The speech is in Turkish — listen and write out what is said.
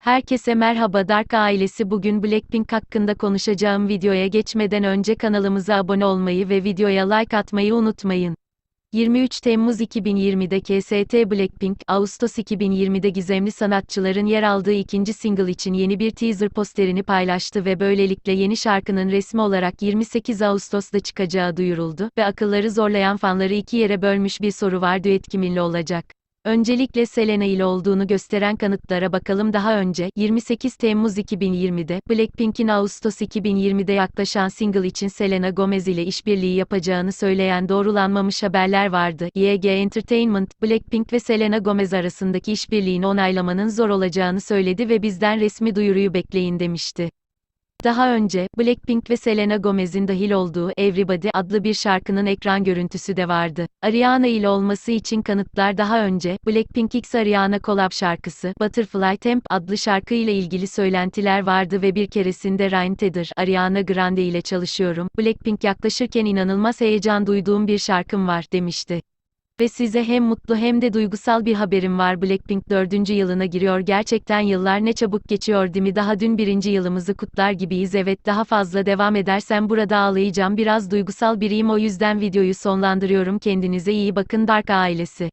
Herkese merhaba Dark ailesi bugün Blackpink hakkında konuşacağım videoya geçmeden önce kanalımıza abone olmayı ve videoya like atmayı unutmayın. 23 Temmuz 2020'de KST Blackpink, Ağustos 2020'de gizemli sanatçıların yer aldığı ikinci single için yeni bir teaser posterini paylaştı ve böylelikle yeni şarkının resmi olarak 28 Ağustos'ta çıkacağı duyuruldu ve akılları zorlayan fanları iki yere bölmüş bir soru var düet kiminle olacak? Öncelikle Selena ile olduğunu gösteren kanıtlara bakalım daha önce, 28 Temmuz 2020'de, Blackpink'in Ağustos 2020'de yaklaşan single için Selena Gomez ile işbirliği yapacağını söyleyen doğrulanmamış haberler vardı. YG Entertainment, Blackpink ve Selena Gomez arasındaki işbirliğini onaylamanın zor olacağını söyledi ve bizden resmi duyuruyu bekleyin demişti. Daha önce, Blackpink ve Selena Gomez'in dahil olduğu Everybody adlı bir şarkının ekran görüntüsü de vardı. Ariana ile olması için kanıtlar daha önce, Blackpink X Ariana collab şarkısı, Butterfly Temp adlı şarkı ile ilgili söylentiler vardı ve bir keresinde Ryan Tedder, Ariana Grande ile çalışıyorum, Blackpink yaklaşırken inanılmaz heyecan duyduğum bir şarkım var, demişti. Ve size hem mutlu hem de duygusal bir haberim var. Blackpink 4. yılına giriyor. Gerçekten yıllar ne çabuk geçiyor değil mi? Daha dün birinci yılımızı kutlar gibiyiz. Evet daha fazla devam edersem burada ağlayacağım. Biraz duygusal biriyim o yüzden videoyu sonlandırıyorum. Kendinize iyi bakın. Dark ailesi.